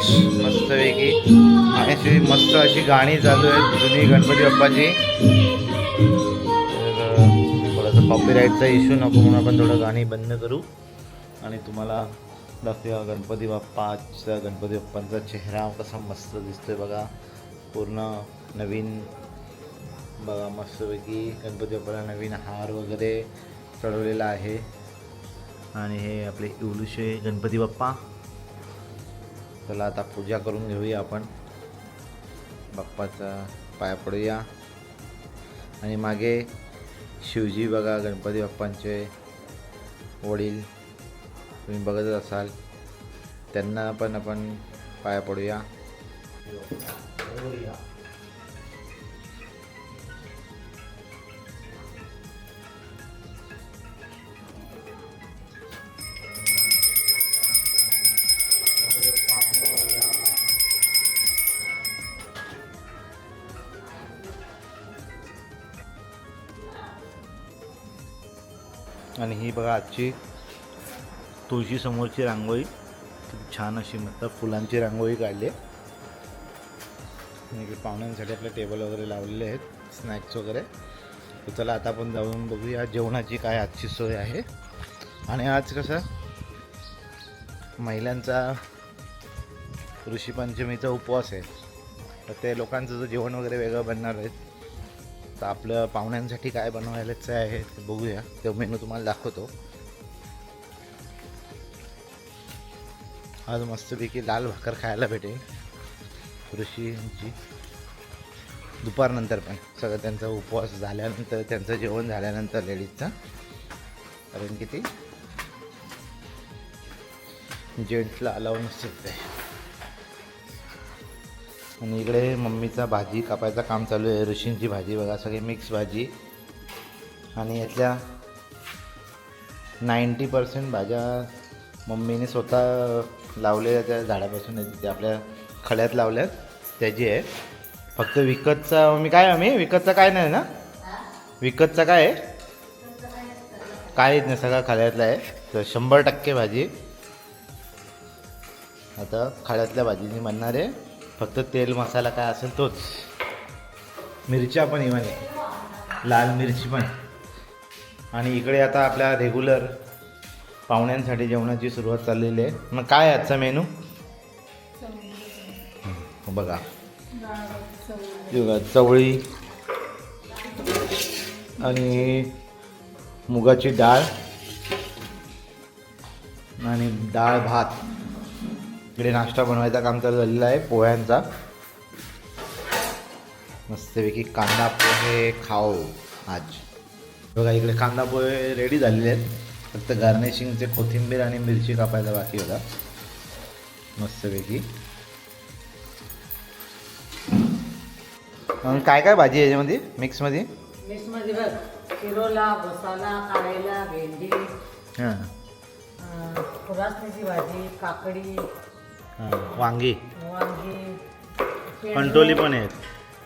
गणेश मस्तपैकी आणि अशी मस्त अशी गाणी चालू आहेत जुनी गणपती बाप्पाची. तर थोडंसं कॉपीराईटचा इश्यू नको म्हणून आपण थोडं गाणी बंद करू. आणि तुम्हाला दाखवूया गणपती बाप्पाचा गणपती बाप्पांचा चेहरा कसा मस्त दिसतोय बघा. पूर्ण नवीन बघा मस्तपैकी गणपती बाप्पाला नवीन हार वगैरे चढवलेला आहे. आणि हे आपले इवलुशे गणपती बाप्पा. चला आता पूजा करून घेऊया आपण. बाप्पाचा पाया पडूया. आणि मागे शिवजी बघा गणपती बाप्पांचे वडील. तुम्ही बघतच असाल. त्यांना पण आपण पाया पडूया. ही बघा आजची तुळशी समोरची रांगोळी. खूप छान अशी मस्त फुलांची रांगोळी काढली आहे. इकडे पाहुण्यांसाठी आपले टेबल वगैरे लावलेले आहेत स्नॅक्स वगैरे. तर चला आता आपण जाऊन बघूया जेवणाची काय आजची सोय आहे. आणि आज कसं महिलांचा ऋषीपंचमीचा उपवास आहे. तर ते लोकांचं जर जेवण वगैरे वेगळं बनणार आहे. तर आपलं पाहुण्यांसाठी काय बनवायलाच आहे ते बघूया. तो मेनू तुम्हाला दाखवतो. आज मस्तपैकी लाल भाकर खायला भेटेल. ऋषींची. दुपारनंतर पण. सगळं त्यांचा उपवास झाल्यानंतर त्यांचं जेवण झाल्यानंतर लेडीजचा. कारण की ती जेंट्सला अलाव नसते आणि इकडे मम्मीचा भाजी कापायचं काम चालू आहे ऋषींची भाजी बघा सगळी मिक्स भाजी. आणि यातल्या नाईंटी पर्सेंट भाज्या मम्मीने स्वतः लावलेल्या त्या झाडापासून आहेत, त्या आपल्या खड्यात लावल्यात त्याची आहे. फक्त विकतचा मी काय आम्ही? विकतचा काय नाही ना? विकतचा काय आहे? काहीच नाही सगळा खड्यातला आहे. तर शंभर टक्के भाजी. आता खड्यातल्या भाजीने म्हणणार आहे. फक्त तेल मसाला काय असेल तोच. मिरच्या पण इवन लाल मिरची पण. आणि इकडे आता आपल्या रेग्युलर पाहुण्यांसाठी जेवणाची सुरुवात चाललेली आहे. मग काय आजचा मेनू? बघा. चवळी आणि मुगाची डाळ आणि डाळ भात. इकडे नाश्ता बनवायचा काम चालू झालेला आहे पोह्यांचा. मस्तपैकी कांदा पोहे खाओ आज. बघा इकडे कांदा पोहे रेडी झालेले आहेत. फक्त गार्निशिंगचे कोथिंबीर आणि मिरची कापायला बाकी होता मस्तपैकी. काय काय भाजी आहे याच्यामध्ये? मिक्समध्ये? मिक्समध्ये बघ शिरोला काळेला भेंडी हां. भाजी काकडी वांगी. कंटोली पण आहेत.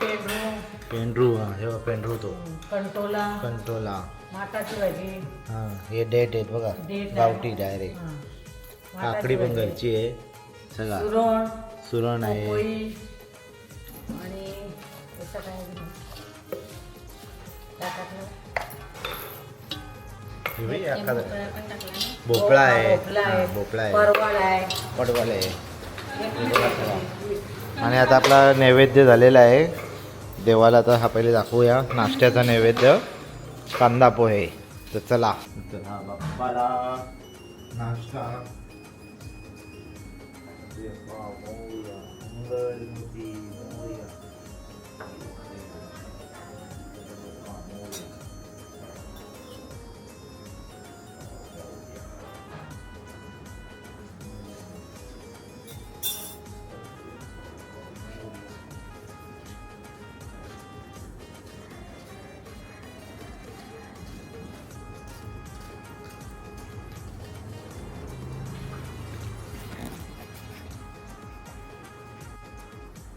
पेंढरू पेंढरू हां हे पेंढरू तो. कंटोला. कंटोला. माटाची भाजी. हां हे डेट आहेत बघा. गावठी डायरेक्ट. काकडी पण घरची आहे सगळा सुरण सुरण आहे. आणि भोपळा आहे. भोपळा आहे. भोपळा आहे. आणि आता आपला नैवेद्य झालेला आहे. देवाला आता हा पहिले दाखवूया. नाश्त्याचा नैवेद्य. कांदा पोहे. तर चला. बाप्पाला नाश्ता.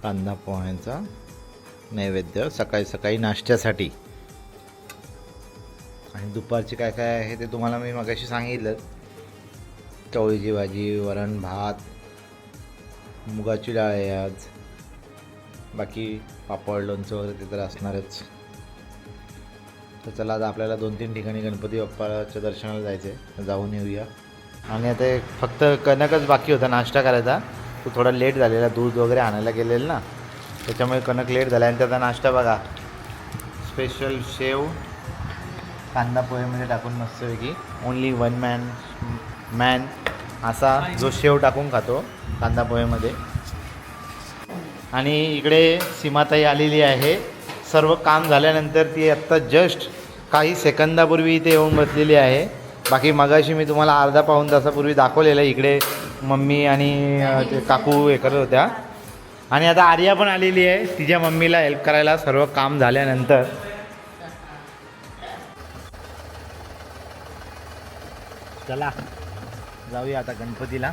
कांदा पोह्यांचा नैवेद्य सकाळी सकाळी नाश्त्यासाठी. आणि दुपारचे काय काय आहे ते तुम्हाला मी मगाशी सांगितलं. चवळीची भाजी वरण भात मुगाची डाळ आहे आज. बाकी पापड लोणचं वगैरे ते तर असणारच. तर चला आता आपल्याला दोन तीन ठिकाणी गणपती बाप्पाच्या दर्शनाला जायचं आहे जाऊन येऊया. आणि आता एक फक्त कणकच बाकी होता नाश्ता करायचा. तो थोडा लेट झालेला दूध वगैरे आणायला गेलेलं ना. त्याच्यामुळे कणक लेट झाला. आणि त्याचा नाश्ता बघा. स्पेशल शेव कांदा पोहेमध्ये टाकून मस्तपैकी. ओनली वन मॅन मॅन असा जो शेव टाकून खातो कांदा पोहेमध्ये आणि इकडे सीमाताई आलेली आहे. सर्व काम झाल्यानंतर ती आत्ता जस्ट काही सेकंदापूर्वी इथे येऊन बसलेली आहे. बाकी मगाशी मी तुम्हाला अर्धा पाऊन तासापूर्वी दाखवलेलं इकडे मम्मी आणि ते काकू हे करत होत्या. आणि आता आर्या पण आलेली आहे तिच्या मम्मीला हेल्प करायला सर्व काम झाल्यानंतर. चला जाऊया आता गणपतीला.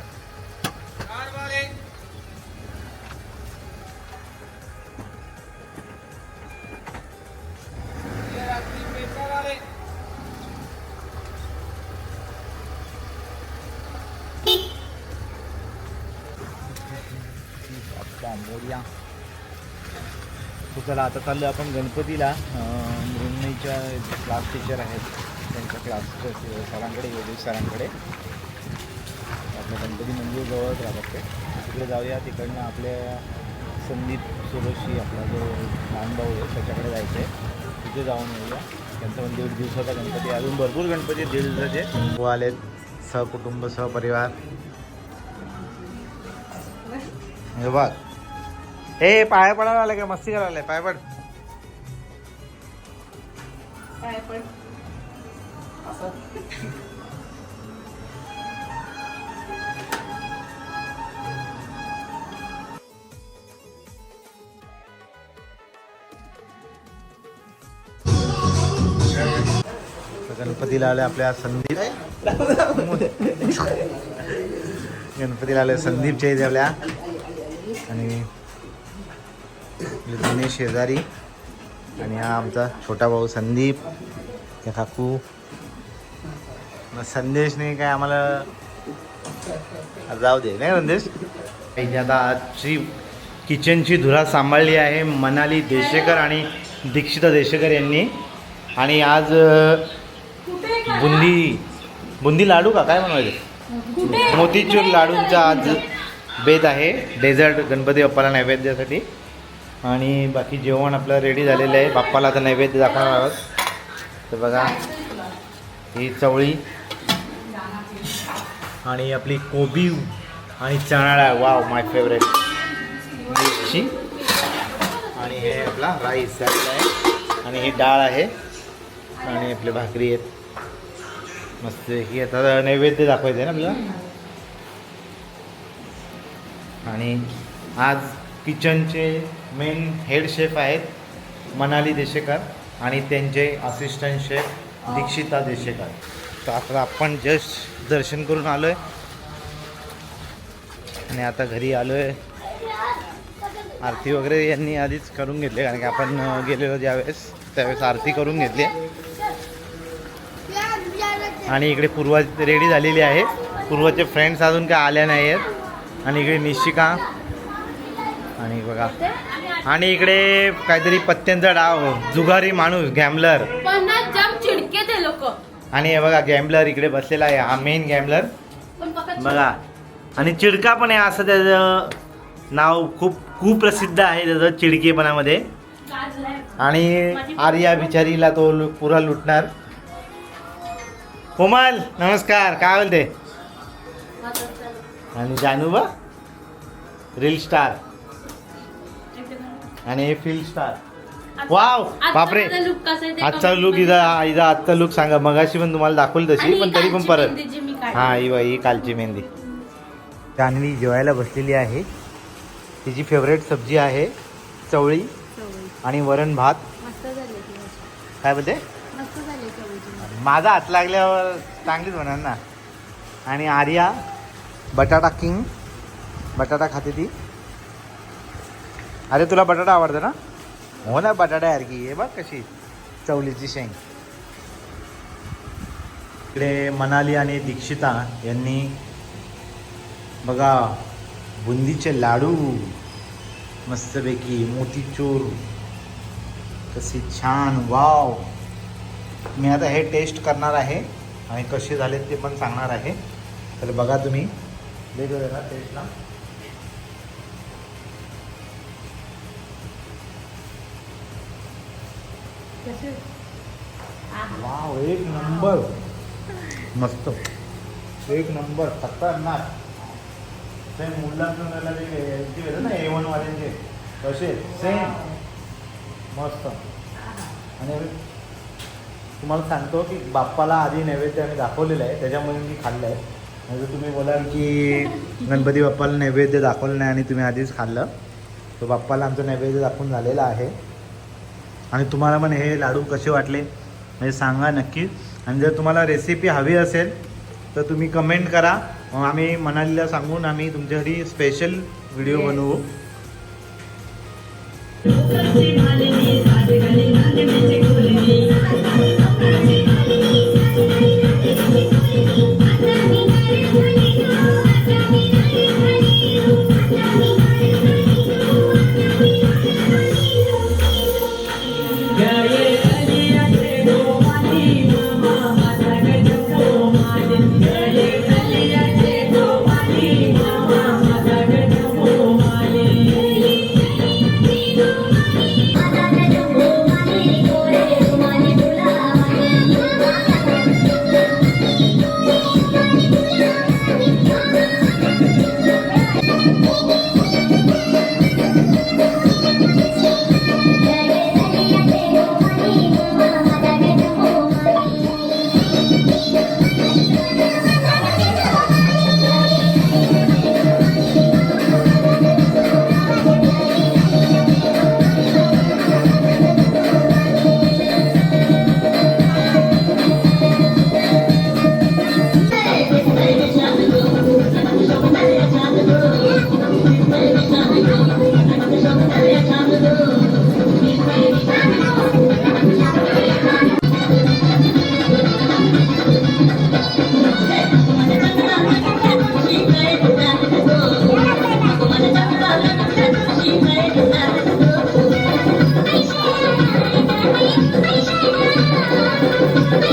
चला आता चाललो आपण गणपतीला. अं, क्लास टीचर आहेत. त्यांच्या क्लासच्या सरांकडे योगेश सरांकडे आपल्या गणपती मंदिर जवळच राहतात ते. तिकडे जाऊया. तिकडनं आपल्या संदीप सुरोशी आपला जो लहान भाऊ आहे त्याच्याकडे जायचं आहे तिथे जाऊन येऊया. त्यांचा पण दीड दिवसाचा गणपती अजून भरपूर गणपती दीड दिवसाचे. आलेत. सहकुटुंब सहपरिवार. हे बघ. ए पाया पडायला आलं का? मस्ती करायला पाय पड. असं. तर गणपतीला आले आपल्या संदीप. गणपतीला आले संदीपच्या इथे आपल्या आणि आपले जुने शेजारी. आणि हा आमचा छोटा भाऊ संदीप. या काकू. मग नाही काय आम्हाला जाऊ दे नाही संदेश? पाहिजे आता आजची किचनची धुरा सांभाळली आहे मनाली देशेकर आणि दीक्षिता देशेकर यांनी. आणि आज बुंदी बुंदी लाडू का? काय बनवायचे? मोतीचूर लाडूंचा आज बेत आहे. डेझर्ट गणपती बाप्पाला नैवेद्यासाठी. आणि बाकी जेवण आपलं रेडी झालेलं आहे. बाप्पाला आता नैवेद्य दाखवणार आहोत. तर बघा ही चवळी आणि आपली कोबी आणि चणाळा. वाव माय फेवरेट मिरची आणि हे आपला राईस झालेला आहे. आणि ही डाळ आहे. आणि आपले भाकरी आहेत. मस्त ही आता नैवेद्य दाखवायचं आहे ना आपल्याला. आणि आज किचनचे मेन हेड शेफ आहेत मनाली देशेकर आणि त्यांचे असिस्टंट शेफ दीक्षिता देशेकर. तर आता आपण जस्ट दर्शन करून आलो आहे आणि आता घरी आलो आहे आरती वगैरे यांनी आधीच करून घेतली कारण की आपण गेलेलो ज्यावेळेस त्यावेळेस आरती करून घेतली आणि इकडे पूर्वा रेडी झालेली आहे. पूर्वाचे फ्रेंड्स अजून काय आल्या नाही आहेत आणि इकडे निशिका आणि बघा. आणि इकडे काहीतरी पत्त्यांचा डाव जुगारी माणूस गॅमलर आणि हे बघा गॅमलर इकडे बसलेला आहे हा मेन फक्त बघा. आणि चिडका पण आहे असं त्याचं नाव खूप कुप्रसिद्ध आहे त्याचं चिडकेपणामध्ये. आणि आर्या बिचारीला तो पुरा लुटणार. कोमल नमस्कार काय बोलते? आणि जानू बा? रील स्टार आणि हे फिल्म स्टार वाव बापरे. आजचा लुक इजा इजा आजचा लुक सांगा. मगाशी पण तुम्हाला दाखवली तशी पण तरी पण परत. मेहंदी जी मी काढली. हा ही बाई ही कालची मेहंदी. जान्हवी जेवायला बसलेली आहे. तिची फेवरेट सब्जी आहे चवळी आणि वरण भात. काय बोलते. माझा हात लागल्यावर चांगलीच म्हणणार ना. आणि आर्या बटाटा किंग बटाटा खाते ती. अरे तुला बटाटा आवडतो ना? हो ना बटाटा यार की. हे बघ कशी. चवलीची शेंग. इकडे मनाली आणि दीक्षिता यांनी बघा बुंदीचे लाडू मस्तपैकी मोतीचूर कशी छान वाव. मी आता हे टेस्ट करणार आहे आणि कसे झाले ते पण सांगणार आहे. तर बघा तुम्ही. वेगवेगळ्या टेस्टला कसे. वाव एक नंबर. मस्त. एक नंबर खतरनाक. ते मुलांना जे ना ए वन वाल्यांचे तसे सेम मस्त. आणि तुम्हाला सांगतो की बाप्पाला आधी नैवेद्य आम्ही दाखवलेलं आहे त्याच्यामुळे मी खाल्लं आहे. म्हणजे तुम्ही बोलाल की गणपती बाप्पाला नैवेद्य दाखवलं नाही आणि तुम्ही आधीच खाल्लं. तर बाप्पाला आमचं नैवेद्य दाखवून झालेलं आहे. आणि तुम्हाला पण हे लाडू कसे वाटले? म्हणजे सांगा नक्की. आणि जर तुम्हाला रेसिपी हवी असेल तर तुम्ही कमेंट करा. मग आम्ही मनालीला सांगून आम्ही तुमच्यासाठी स्पेशल व्हिडिओ. बनवू. हा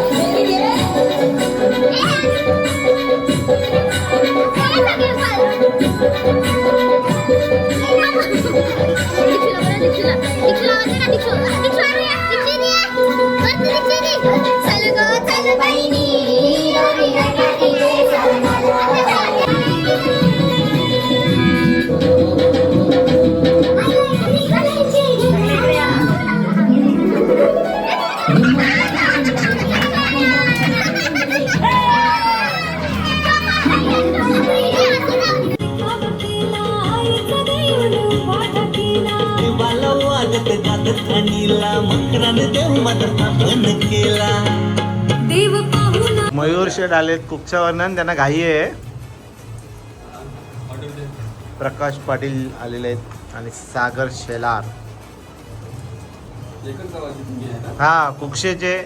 恭喜 मयूर शेठ आलेत कुकच्या वर्णन त्यांना घाई आहे. प्रकाश पाटील आलेले आहेत आणि सागर शेलार. हा कुक्षेचे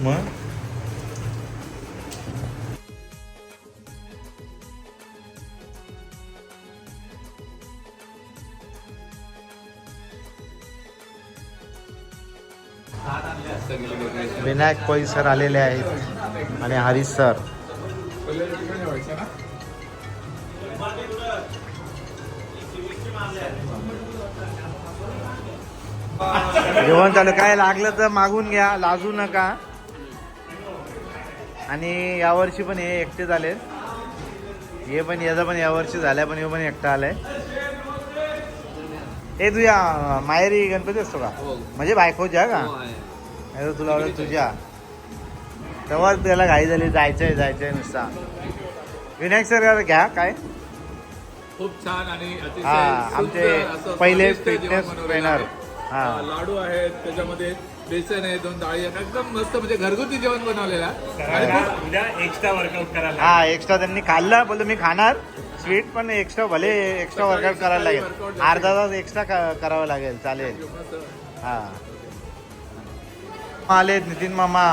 मग? विनायक कोळी सर आलेले आहेत आणि हरीश सर. जेवण चालू. काय लागलं तर मागून घ्या लाजू नका. आणि यावर्षी पण हे एकटे झाले. हे पण याचा पण यावर्षी झालाय पण हे पण एकटा आलाय. हे तुझ्या माहेरी गणपती असतो का? म्हणजे बायकोच्या का? तर तुला आवडत तुझ्या. तेव्हा त्याला घाई झाली जायचंय जायचंय नुसता. विनायक सर घ्या काय? खूप छान आणि हा, आमचे पहिले. आहे. हा. हा, लाडू आहेत त्याच्यामध्ये बेसन आहे दोन डाळी आहेत एकदम मस्त म्हणजे घरगुती जेवण बनवलेलं उद्या एक्स्ट्रा वर्कआउट करायला हा एक्स्ट्रा त्यांनी खाल्लं बोलतो मी खाणार. स्वीट पण एक्स्ट्रा भले एक्स्ट्रा वर्कआउट करायला लागेल. अर्धा तास एक्स्ट्रा करावं लागेल चालेल. हा. आलेत नितीन मामा.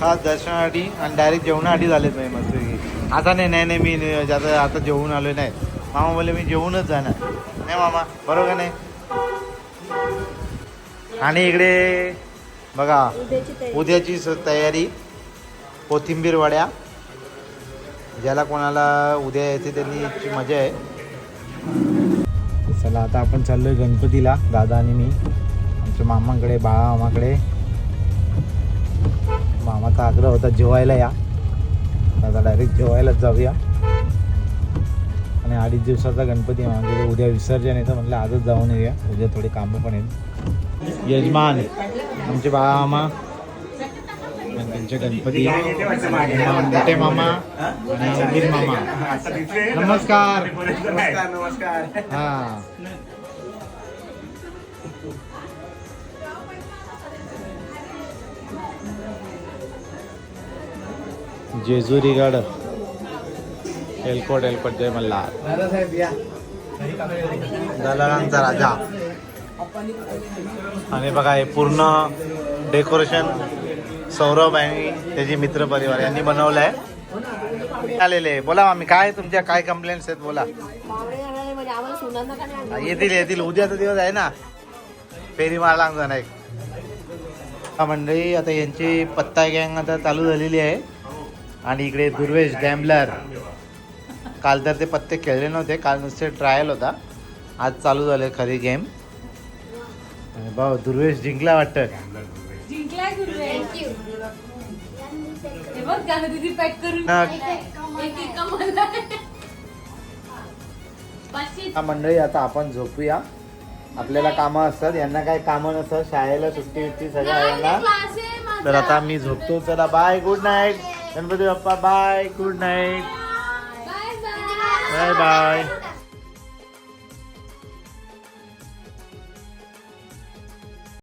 खास दर्शनासाठी आणि डायरेक्ट जेवणासाठी झालेत नाही मस्त आता नाही नाही नाही मी नाही, आता आता जेवून आलो नाही. मामा बोलले मी जेवूनच जाणार. नाही मामा बरोबर नाही? आणि इकडे बघा उद्याची तयारी. कोथिंबीर वड्या. ज्याला कोणाला उद्या येते त्यांनी मजा आहे. चला आता आपण चाललोय गणपतीला दादा आणि मी. आमच्या मामांकडे बाळा मामाकडे. मामाचा आग्रह होता जेवायला या. आता डायरेक्ट जेवायलाच जाऊया. आणि अडीच दिवसाचा गणपती म्हणजे उद्या विसर्जन येतं म्हटलं आजच जाऊन येऊया. उद्या थोडी कामं पण आहेत. यजमान आमचे बाळा मामा त्यांचे गणपती मोठे मामा आणि अवधीर मामा. नमस्कार. हा. जेजुरीगड एलकोट एलकोट जय मल्हार. दलालांचा राजा. आणि बघा हे पूर्ण डेकोरेशन सौरभ आणि त्याचे मित्र परिवार यांनी बनवलं आहे आलेले बोला आम्ही काय तुमच्या काय कंप्लेंट्स आहेत बोला. येतील येतील उद्याचा दिवस आहे ना. फेरी मारला जाणार एक. मंडळी आता यांची पत्ता गँग आता चालू झालेली आहे. आणि इकडे दुर्वेश गॅम्बलर. काल तर ते पत्ते खेळले नव्हते काल नुसते ट्रायल होता. आज चालू झाले खरी गेम. भाऊ दुर्वेश जिंकला वाटतं. जिंकलाय गुरुवे हे बघ गाणं दिदी पॅक करून हा. एक एक कमवला. पाचशे हा मंडळी आता आपण झोपूया. आपल्याला कामं असतात यांना काही कामं नसतात. शाळेला सुट्टी बिट्टी सगळ्या नाही, यांना. क्लास आहे माझा. तर आता मी झोपतो. चला bye good night Ganpati Bappa bye good night bye bye bye bye